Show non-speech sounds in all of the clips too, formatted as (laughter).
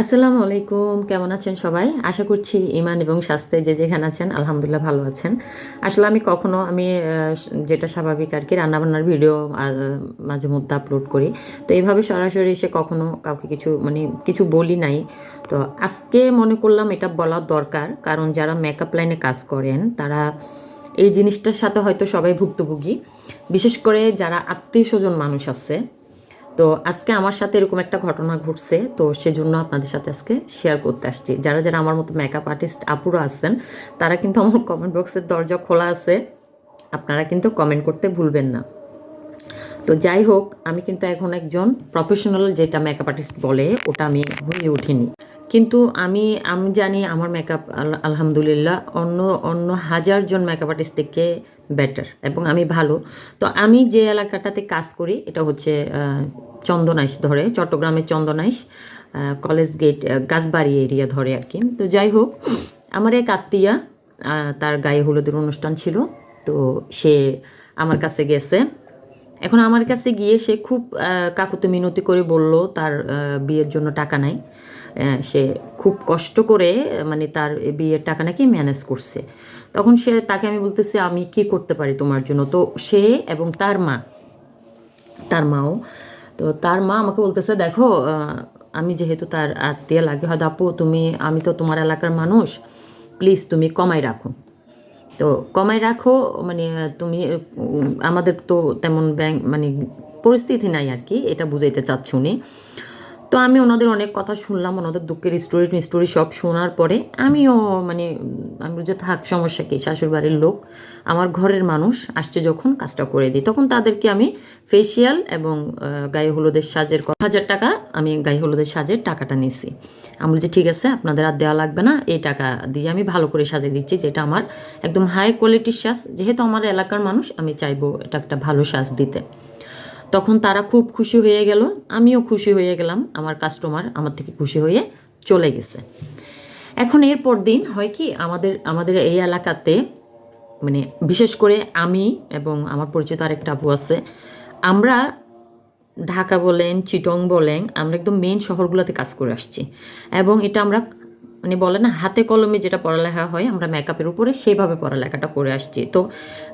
আসসালামু আলাইকুম, কেমন আছেন সবাই? আশা করছি ইমান এবং স্বাস্থ্যে যে যেখানে আছেন, আলহামদুলিল্লাহ ভালো আছেন। আসলে আমি কখনো, আমি যেটা স্বাভাবিক আর কি, রান্নাবান্নার ভিডিও মাঝে মধ্যে আপলোড করি। তো এইভাবে সরাসরি এসে কখনো কাউকে কিছু মানে কিছু বলি নাই। তো আজকে মনে করলাম এটা বলা দরকার, কারণ যারা মেকআপ লাইনে কাজ করেন, তারা এই জিনিসটার সাথে হয়তো সবাই ভুক্তভোগী। বিশেষ করে যারা আত্মীয় স্বজন মানুষ আছে তো আজকে আমার সাথে এরকম একটা ঘটনা ঘটছে, তো সেজন্য আপনাদের সাথে আজকে শেয়ার করতে আসছি। যারা যারা আমার মতো মেকআপ আর্টিস্ট আপুরা আছেন, তারা কিন্তু আমার কমেন্ট বক্সের দরজা খোলা আছে, আপনারা কিন্তু কমেন্ট করতে ভুলবেন না। তো যাই হোক, আমি কিন্তু এখন একজন প্রফেশনাল যেটা মেকআপ আর্টিস্ট বলে, ওটা আমি হয়ে উঠিনি। কিন্তু আমি আমি জানি আমার মেকআপ আলহামদুলিল্লাহ, অন্য অন্য হাজারজন মেকআপ আর্টিস্ট থেকে বেটার এবং আমি ভালো। তো আমি যে এলাকাটাতে কাজ করি, এটা হচ্ছে চন্দনাইশ ধরে চট্টগ্রামের Chandanaish college gate Gachbari area ধরে আর কি। তো যাই হোক, আমার এক আত্মীয়া তার গায়ে হলুদের অনুষ্ঠান ছিল, তো সে আমার কাছে গেছে। এখন আমার কাছে গিয়ে সে খুব কাকুতি মিনতি করে বলল, তার বিয়ের জন্য টাকা নাই। সে খুব কষ্ট করে মানে তার বিয়ের টাকা নাকি ম্যানেজ করছে। তখন সে তাকে আমি বলতেছি, আমি কি করতে পারি তোমার জন্য? তো সে এবং তার মা, তার মাও, তো তার মা আমাকে বলতেছে, দেখো আমি যেহেতু তার আত্মীয় লাগে হয় আপু, তুমি, আমি তো তোমার এলাকার মানুষ, প্লিজ তুমি কমাই রাখো। তো কমাই রাখো মানে তুমি, আমাদের তো তেমন ব্যাংক মানে পরিস্থিতি নাই আর কি, এটা বুঝাইতে চাচ্ছে উনি। তো আমি ওনাদের অনেক কথা শুনলাম, ওনাদের দুঃখের স্টোরি স্টোরি সব শোনার পরে আমিও মানে আমি বুঝে থাক, সমস্যা কি? শাশুড় বাড়ির লোক, আমার ঘরের মানুষ আসছে যখন কাজটা করে দিই। তখন তাদেরকে আমি ফেসিয়াল এবং গায়ে হলুদের সাজের হাজার টাকা আমি গায়ে হলুদের সাজের টাকাটা নিছি। আমি বলছি, ঠিক আছে, আপনাদের আর দেওয়া লাগবে না, এই টাকা দিয়ে আমি ভালো করে সাজিয়ে দিচ্ছি, যেটা আমার একদম হাই কোয়ালিটির সাজ। যেহেতু আমার এলাকার মানুষ, আমি চাইব এটা একটা ভালো সাজ দিতে। তখন তারা খুব খুশি হয়ে গেল। আমিও খুশি হয়ে গেলাম। আমার কাস্টমার আমার থেকে খুশি হয়ে চলে গেছে। এখন এরপর দিন হয় কি, আমাদের আমাদের এই এলাকাতে মানে বিশেষ করে আমি এবং আমার পরিচিত আরেকটা আপু আছে, আমরা ঢাকা বলেন, চিটং বলেন, আমরা একদম মেন শহরগুলোতে কাজ করে আসছি। এবং এটা আমরা মানে বলে না, হাতে কলমে যেটা পড়ালেখা হয়, আমরা মেকআপের উপরে সেইভাবে পড়ালেখাটা করে আসছি। তো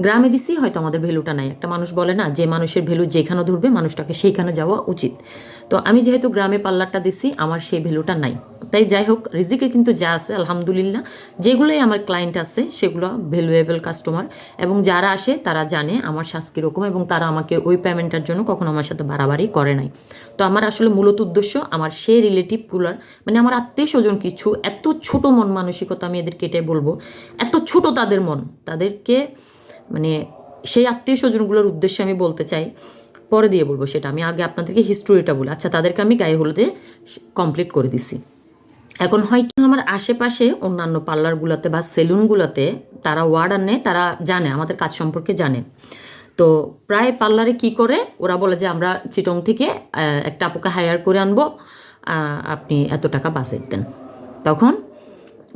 গ্রামে দিছি, হয়তো আমাদের ভ্যালুটা নাই। একটা মানুষ বলে, না, যে মানুষের ভ্যালু যেখানে ধরবে, মানুষটাকে সেইখানে যাওয়া উচিত। তো আমি যেহেতু গ্রামে পার্লারটা দিছি, আমার সেই ভ্যালুটা নাই। তাই যাই হোক, রিজিকে কিন্তু যা আছে, আলহামদুলিল্লাহ, যেগুলোই আমার ক্লায়েন্ট আছে, সেগুলো ভ্যালুয়েবল কাস্টমার এবং যারা আসে, তারা জানে আমার শ্বাস কীরকম এবং তারা আমাকে ওই পেমেন্টটার জন্য কখনো আমার সাথে বাড়াবাড়ি করে নাই। তো আমার আসলে মূলত উদ্দেশ্য, আমার সেই রিলেটিভগুলোর মানে আমার আত্মীয় স্বজন কিছু এত ছোট মন মানসিকতা আমি এদেরকে এটাই বলব। এত ছোট তাদের মন। তাদেরকে মানে সেই আত্মীয় স্বজনগুলোর উদ্দেশ্যে আমি বলতে চাই, পরে দিয়ে বলব সেটা। আমি আগে আপনাদেরকে হিস্টোরিটা বলি। আচ্ছা তাদেরকে আমি গায়ে হলুদে কমপ্লিট করে দিছি। এখন হয় কি, আমার আশেপাশে অন্যান্য পার্লারগুলোতে বা সেলুনগুলোতে তারা ওয়ার্ডার নেয় তারা জানে, আমাদের কাজ সম্পর্কে জানে। তো প্রায় পার্লারে কি করে? ওরা বলে যে, আমরা চিটং থেকে একটা আপুকে হায়ার করে আনব। আপনি এত টাকা বাজেট দেন। তখন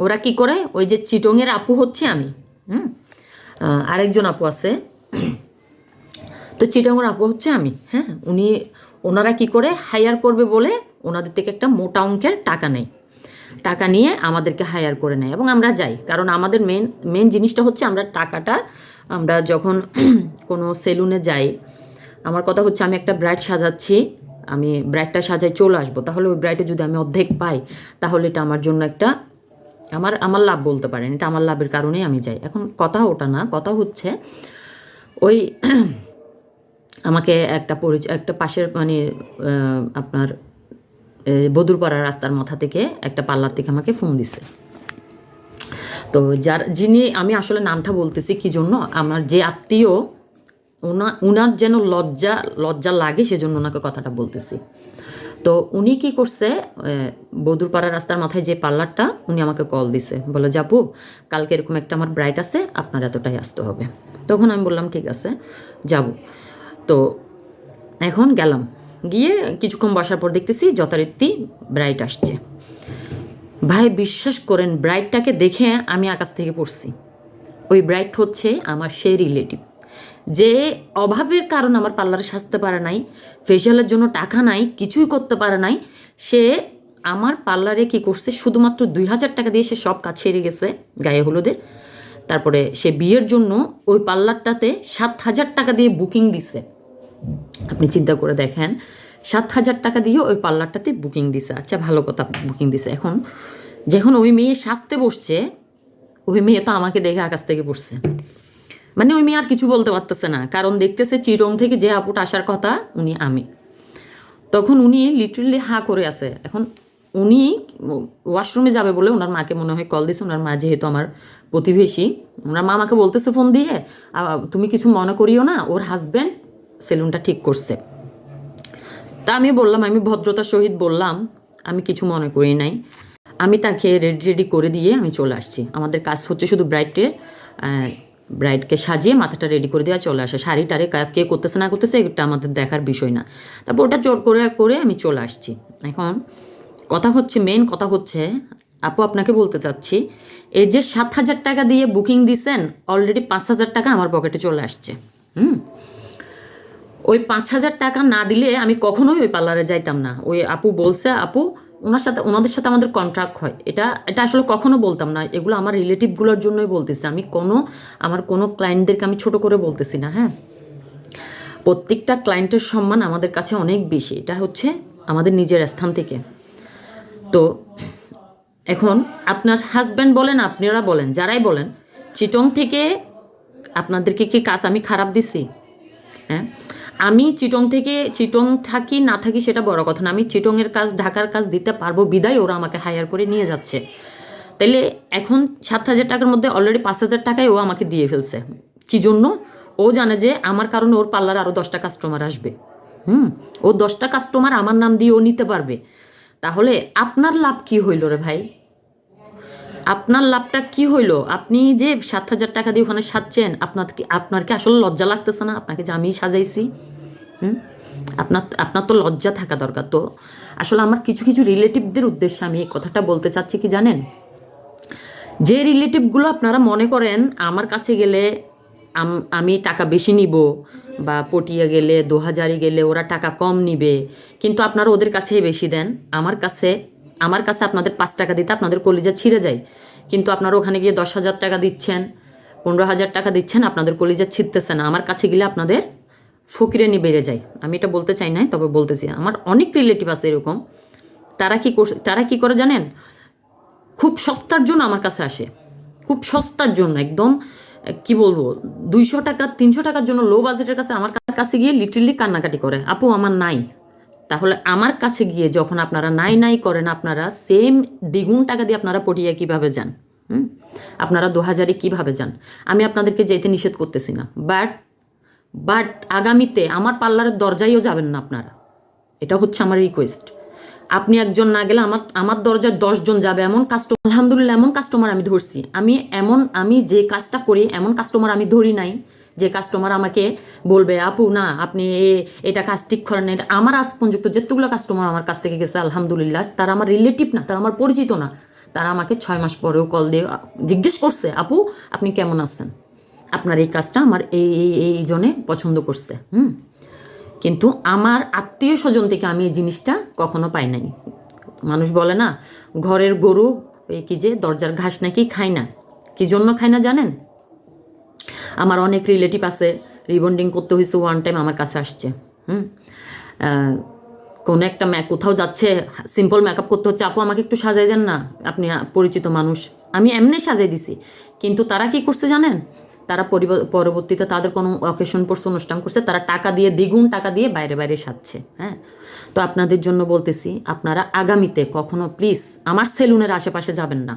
ওরা কি করে? ওই যে চিটংয়ের আপু হচ্ছে আমি, হুম? আরেকজন আপু আছে। তো চিটাঙ্গর আপু হচ্ছে আমি হ্যাঁ? উনি, ওনারা কি করে? হায়ার করবে বলে ওনাদের থেকে একটা মোটা অঙ্কের টাকা নেয়। টাকা নিয়ে আমাদেরকে হায়ার করে নেয় এবং আমরা যাই। কারণ আমাদের মেন মেন জিনিসটা হচ্ছে আমরা টাকাটা, আমরা যখন (clears throat) কোনো সেলুনে যাই, আমার কথা হচ্ছে আমি একটা ব্রাইড সাজাচ্ছি। আমি ব্রাইডটা সাজাই চলে আসব। তাহলে ওই ব্রাইডে যদি আমি অর্ধেক পাই, তাহলে এটা আমার জন্য একটা আমার আমার লাভ বলতে পারেন। এটা আমার লাভের কারণেই আমি যাই। এখন কথা ওটা না, কথা হচ্ছে ওই (clears throat) আমাকে একটা পরিচয় একটা পাশের মানে আপনার বদুরপাড়া রাস্তার মাথা থেকে একটা পার্লার থেকে আমাকে ফোন দিছে। তো যার, যিনি, আমি আসলে নামটা বলতেছি কি জন্য, আমার যে আত্মীয় ওনা, উনার যেন লজ্জা লজ্জা লাগে, সেজন্য ওনাকে কথাটা বলতেছি। তো উনি কি করছে বদুরপাড়া রাস্তার মাথায় যে পার্লারটা, উনি আমাকে কল দিছে। বলে যাব কালকে এরকম একটা আমার ব্রাইট আছে, আপনার এতটাই আসতে হবে। তখন আমি বললাম, ঠিক আছে, যাব। তো এখন গেলাম। গিয়ে কিছুক্ষণ বসার পর দেখতেছি যথারীতি ব্রাইট আসছে। ভাই, বিশ্বাস করেন, ব্রাইটটাকে দেখে আমি আকাশ থেকে পড়ছি। ওই ব্রাইট হচ্ছে আমার সেই রিলেটিভ। যে অভাবের কারণ আমার পার্লারে সাজতে পারে নাই ফেসিয়ালের জন্য টাকা নাই, কিছুই করতে পারে নাই, সে আমার পার্লারে কি করছে, শুধুমাত্র দুই হাজার টাকা দিয়ে সে সব কাজ সেরে গেছে গায়ে হলুদের তারপরে সে বিয়ের জন্য ওই পার্লারটাতে সাত হাজার টাকা দিয়ে বুকিং দিছে। আপনি চিন্তা করে দেখেন, সাত হাজার টাকা দিয়ে ওই পার্লারটাতে বুকিং দিছে। আচ্ছা ভালো কথা, বুকিং দিছে। এখন যখন ওই মেয়ে সাজতে বসছে, ওই মেয়ে তো আমাকে দেখে আকাশ থেকে পড়ছে। মানে ওই মেয়ে আর কিছু বলতে পারতেছে না, কারণ দেখতেছে চিরং থেকে যে আপুট আসার কথা উনি আমি। তখন উনি লিটারেলি হা করে আছে। এখন উনি ওয়াশরুমে যাবে বলে ওনার মাকে মনে হয় কল দিয়েছে, ওনার মা যেহেতু আমার প্রতিবেশী, ওনার মা আমাকে বলতেছে ফোন দিয়ে তুমি কিছু মনে করিও না, ওর হাজব্যান্ড সেলুনটা ঠিক করছে। তা আমি বললাম, আমি ভদ্রতার সহিত বললাম, আমি কিছু মনে করি নাই। আমি তাকে রেডি রেডি করে দিয়ে আমি চলে আসছি। আমাদের কাজ হচ্ছে শুধু ব্রাইডকে ব্রাইডকে সাজিয়ে মাথাটা রেডি করে দেওয়া চলে আসে। শাড়ি টারে কা- করতেছে না করতেছে, এটা আমাদের দেখার বিষয় না। তারপর ওটা জোর করে করে আমি চলে আসছি। এখন কথা হচ্ছে মেন কথা হচ্ছে, আপু আপনাকে বলতে চাচ্ছি, এই যে সাত হাজার টাকা দিয়ে বুকিং দিছেন অলরেডি পাঁচ হাজার টাকা আমার পকেটে চলে আসছে। হুম? ওই পাঁচ হাজার টাকা না দিলে আমি কখনোই ওই পার্লারে যাইতাম না। ওই আপু বলছে, আপু ওনার সাথে, ওনাদের সাথে আমাদের কন্ট্রাক্ট হয়। এটা এটা আসলে কখনো বলতাম না। এগুলো আমার রিলেটিভগুলোর জন্যই বলতেছি। আমি কোনো, আমার কোনো ক্লায়েন্টদেরকে আমি ছোট করে বলতেছি না হ্যাঁ? প্রত্যেকটা ক্লায়েন্টের সম্মান আমাদের কাছে অনেক বেশি। এটা হচ্ছে আমাদের নিজের স্থান থেকে। তো, এখন আপনার হাজব্যান্ড বলেন, আপনারা বলেন, যারাই বলেন চিটং থেকে আপনাদেরকে কি কাজ আমি খারাপ দিছি? হ্যাঁ? আমি চিটং থেকে, চিটং থাকি, না থাকি সেটা বড় কথা না। আমি চিটংয়ের কাজ, ঢাকার কাজ দিতে পারব বিদায় ওরা আমাকে হায়ার করে নিয়ে যাচ্ছে। তাইলে এখন সাত হাজার টাকার মধ্যে অলরেডি পাঁচ হাজার টাকায় ও আমাকে দিয়ে ফেলছে। কি জন্য? ও জানে যে আমার কারণে ওর পার্লার আরও দশটা কাস্টমার আসবে। হুম? ও দশটা কাস্টমার আমার নাম দিয়ে ও নিতে পারবে। তাহলে আপনার লাভ কি হইল রে ভাই? আপনার লাভটা কি হইল? আপনি যে সাত হাজার টাকা দিয়ে ওখানে সাজছেন আপনার কি আপনার কি আসলে লজ্জা লাগতেছে না? আপনাকে যে আমি সাজাইছি, হুম? আপনার আপনার তো লজ্জা থাকা দরকার। তো আসলে আমার কিছু কিছু রিলেটিভদের উদ্দেশ্যে আমি এই কথাটা বলতে চাচ্ছি, কি জানেন? যে রিলেটিভগুলো আপনারা মনে করেন, আমার কাছে গেলে আম- টাকা বেশি নিব বা পটিয়ে গেলে দু হাজারে গেলে ওরা টাকা কম নিবে, কিন্তু আপনারা ওদের কাছেই বেশি দেন। আমার কাছে আমার কাছে আপনাদের পাঁচ টাকা দিতে আপনাদের কলিজা ছিঁড়ে যায়। কিন্তু আপনারা ওখানে গিয়ে দশ হাজার টাকা দিচ্ছেন, পনেরো হাজার টাকা দিচ্ছেন, আপনাদের কলিজা ছিঁড়তেছে না। আমার কাছে গেলে আপনাদের ফকিরেনি বেড়ে যায়। আমি এটা বলতে চাই না তবে বলতেছি। আমার অনেক রিলেটিভ আছে এরকম। তারা কি করছে তারা কি করে জানেন? খুব সস্তার জন্য আমার কাছে আসে। খুব সস্তার জন্য, একদম, কি বলব, দুইশো টাকা, তিনশো টাকার জন্য লো বাজেটের কাছে আমার কাছে গিয়ে লিটারলি কান্নাকাটি করে। আপু, আমার নাই। তাহলে আমার কাছে গিয়ে যখন আপনারা নাই নাই করেন, আপনারা সেম দ্বিগুণ টাকা দিয়ে আপনারা পটিয়ে কীভাবে যান? হুম? আপনারা দু হাজারে কীভাবে যান? আমি আপনাদেরকে যেতে নিষেধ করতেছি না। বাট বাট আগামীতে আমার পার্লারের দরজায়ও যাবেন না আপনারা। এটা হচ্ছে আমার রিকোয়েস্ট আপনি একজন না গেলে আমার আমার দরজায় দশজন যাবে। এমন কাস্টমার আলহামদুলিল্লাহ, এমন কাস্টমার আমি ধরছি। আমি এমন, আমি যে কাজটা করি, এমন কাস্টমার আমি ধরি নাই। যে কাস্টমার আমাকে বলবে, আপু, না, আপনি এটা কাজ ঠিক করেন এটা আমার আজ পর্যন্ত যেতগুলো কাস্টমার আমার কাছ থেকে গেছে, আলহামদুলিল্লাহ, তারা আমার রিলেটিভ না, তারা আমার পরিচিত না। তারা আমাকে ছয় মাস পরেও কল দিয়ে জিজ্ঞেস করছে, আপু, আপনি কেমন আছেন? আপনার এই কাজটা আমার এই এই এই জনে পছন্দ করছে। হুম? কিন্তু আমার আত্মীয় স্বজন থেকে আমি এই জিনিসটা কখনো পাই নাই। মানুষ বলে না, ঘরের গরু, এই কি যে দরজার ঘাস নাকি খায় না? কি জন্য খায় না জানেন? আমার অনেক রিলেটিভ আছে রিবন্ডিং করতে হয়েছে ওয়ান টাইম আমার কাছে আসছে, হুম? কোনো একটা ম্যাক কোথাও যাচ্ছে সিম্পল মেকআপ করতে হচ্ছে, আপু, আমাকে একটু সাজাই দেন না, আপনি পরিচিত মানুষ। আমি এমনি সাজাই দিছি, কিন্তু তারা কি করছে জানেন? তারা পরবর্তীতে তাদের কোনো অকেশন পড়ছে অনুষ্ঠান করছে, তারা টাকা দিয়ে, দ্বিগুণ টাকা দিয়ে বাইরে বাইরে সাজছে হ্যাঁ? তো আপনাদের জন্য বলতেছি, আপনারা আগামীতে কখনো প্লিজ আমার সেলুনের আশেপাশে যাবেন না।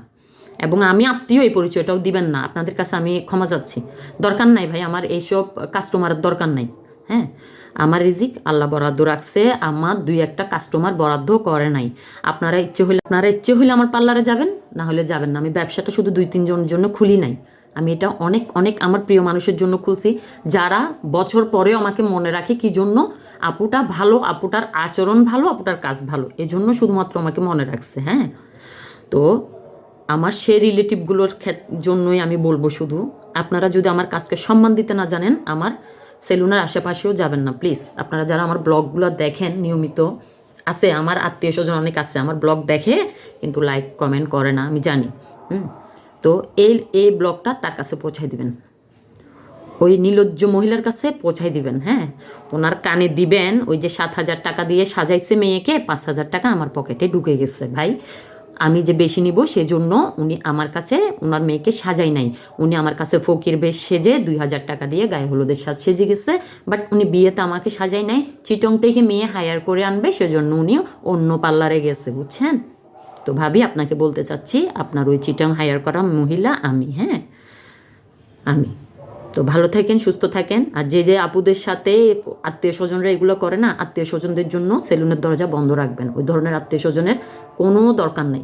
এবং আমি আত্মীয় এই পরিচয়টাও দিবেন না। আপনাদের কাছে আমি ক্ষমা চাচ্ছি। দরকার নাই ভাই, আমার এইসব কাস্টমারের দরকার নাই। হ্যাঁ? আমার রিজিক আল্লাহ বরাদ্দ রাখছে, আমার দুই একটা কাস্টমার বরাদ্দ করে নাই। আপনারা ইচ্ছে হইলে, আপনারা ইচ্ছে হইলে আমার পার্লারে যাবেন, না হলে যাবেন না। আমি ব্যবসাটা শুধু দুই তিনজনের জন্য খুলি নাই। আমি এটা অনেক অনেক আমার প্রিয় মানুষের জন্য খুলছি। যারা বছর পরেও আমাকে মনে রাখে কি জন্য? আপুটা ভালো, আপুটার আচরণ ভালো, আপুটার কাজ ভালো। এজন্য শুধুমাত্র আমাকে মনে রাখছে হ্যাঁ? তো আমার সে রিলেটিভগুলোর জন্যই আমি বলব শুধু, আপনারা যদি আমার কাজকে সম্মান দিতে না জানেন, আমার সেলুনের আশেপাশেও যাবেন না প্লিজ আপনারা যারা আমার ব্লগগুলো দেখেন, নিয়মিত আছে, আমার আত্মীয় স্বজন অনেক আছে, আমার ব্লগ দেখে কিন্তু লাইক কমেন্ট করে না, আমি জানি, হুম? তো এই এই ব্লগটা তার কাছে পৌঁছাই দিবেন। ওই নীলজ্জ মহিলার কাছে পৌঁছাই দিবেন হ্যাঁ? ওনার কানে দিবেন, ওই যে সাত হাজার টাকা দিয়ে সাজাইছে মেয়েকে, পাঁচ হাজার টাকা আমার পকেটে ঢুকে গেছে, ভাই। আমি যে বেশি নিব সেজন্য উনি আমার কাছে ওনার মেয়েকে সাজাই নাই। উনি আমার কাছে ফকির বেশ সেজে দুই হাজার টাকা দিয়ে গায়ে হলুদের সাজ সেজে গেছে, বাট উনি বিয়েতে আমাকে সাজাই নাই। চিটং থেকে মেয়ে হায়ার করে আনবে, সেজন্য উনি অন্য পার্লারে গেছে, বুঝছেন? তো ভাবি, আপনাকে বলতে চাচ্ছি, আপনার ওই চিটং হায়ার করা মহিলা আমি হ্যাঁ? আমি। তো ভালো থাকেন, সুস্থ থাকেন। আর যে যে আপুদের সাথে আত্মীয় স্বজনরা এগুলো করে না, আত্মীয় স্বজনদের জন্য সেলুনের দরজা বন্ধ রাখবেন। ওই ধরনের আত্মীয় স্বজনের কোনো দরকার নেই।